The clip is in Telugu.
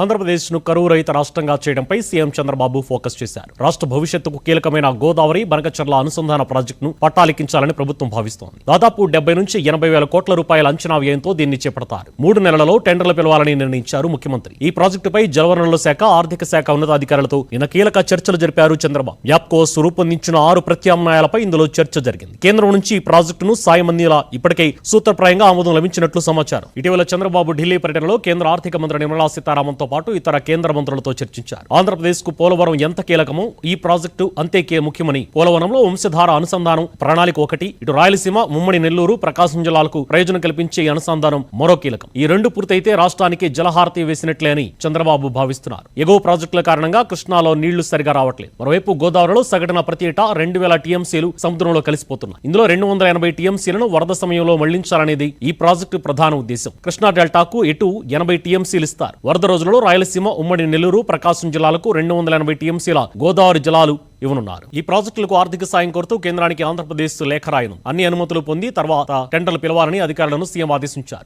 ఆంధ్రప్రదేశ్ను కరువు రహిత రాష్ట్రంగా చేయడంపై సీఎం చంద్రబాబు ఫోకస్ చేశారు. రాష్ట్ర భవిష్యత్తుకు కీలకమైన గోదావరి బనకచర్ల అనుసంధాన ప్రాజెక్టును పట్టాలెక్కించాలని ప్రభుత్వం భావిస్తోంది. దాదాపు డెబ్బై నుంచి ఎనభై వేల కోట్ల రూపాయల అంచనా వ్యయంతో దీన్ని చేపడతారు. మూడు నెలలలో టెండర్లు పిలవాలని నిర్ణయించారు ముఖ్యమంత్రి. ఈ ప్రాజెక్టుపై జలవనరుల శాఖ ఆర్థిక శాఖ ఉన్నతాధికారులతో నిన్న కీలక చర్చలు జరిపారు చంద్రబాబు. యాప్కోస్ రూపొందించిన ఆరు ప్రత్యామ్నాయాలపై ఇందులో చర్చ జరిగింది. కేంద్రం నుంచి ఈ ప్రాజెక్టును సాయం అందేలా ఇప్పటికే సూత్రప్రాయంగా ఆమోదం లభించినట్లు సమాచారం. ఇటీవల చంద్రబాబు ఢిల్లీ పర్యటనలో కేంద్ర ఆర్థిక మంత్రి నిర్మలా సీతారామన్తో పాటు ఇతర కేంద్ర మంత్రులతో చర్చించారు. ఆంధ్రప్రదేశ్కు పోలవరం ఎంత కీలకమో ఈ ప్రాజెక్టు అంతే కే ముఖ్యమని పోలవరంలో వంశధార అనుసంధానం ప్రణాళిక ఒకటి ఇటు రాయలసీమ ముమ్మడి నెల్లూరు ప్రకాశం జిల్లాలకు ప్రయోజనం కల్పించే అనుసంధానం మరో కీలకం. ఈ రెండు పూర్తయితే రాష్ట్రానికి జలహారతి వేసినట్లే అని చంద్రబాబు భావిస్తున్నారు. ఎగువ ప్రాజెక్టుల కారణంగా కృష్ణాలో నీళ్ళు సరిగా రావట్లేదు. మరోవైపు గోదావరిలో సగటున ప్రతి ఏటా రెండు వేల టీఎంసీలు సముద్రంలో కలిసిపోతున్నాయి. ఇందులో రెండు వందల ఎనభై టీఎంసీలను వరద సమయంలో మళ్ళించాలనేది ఈ ప్రాజెక్టు ప్రధాన ఉద్దేశం. కృష్ణా డెల్టాకు ఎటు ఎనభై టీఎంసీలు ఇస్తారు. వరద రోజులలో రాయలసీమ ఉమ్మడి నెల్లూరు ప్రకాశం జిల్లాలకు రెండు వందల ఎనభై టీఎంసీల గోదావరి జలాలు ఇవ్వనున్నారు. ఈ ప్రాజెక్టులకు ఆర్థిక సాయం కోరుతూ కేంద్రానికి ఆంధ్రప్రదేశ్ లేఖ రాయను. అన్ని అనుమతులు పొంది తర్వాత టెండర్లు పిలవాలని అధికారులను సీఎం ఆదేశించారు.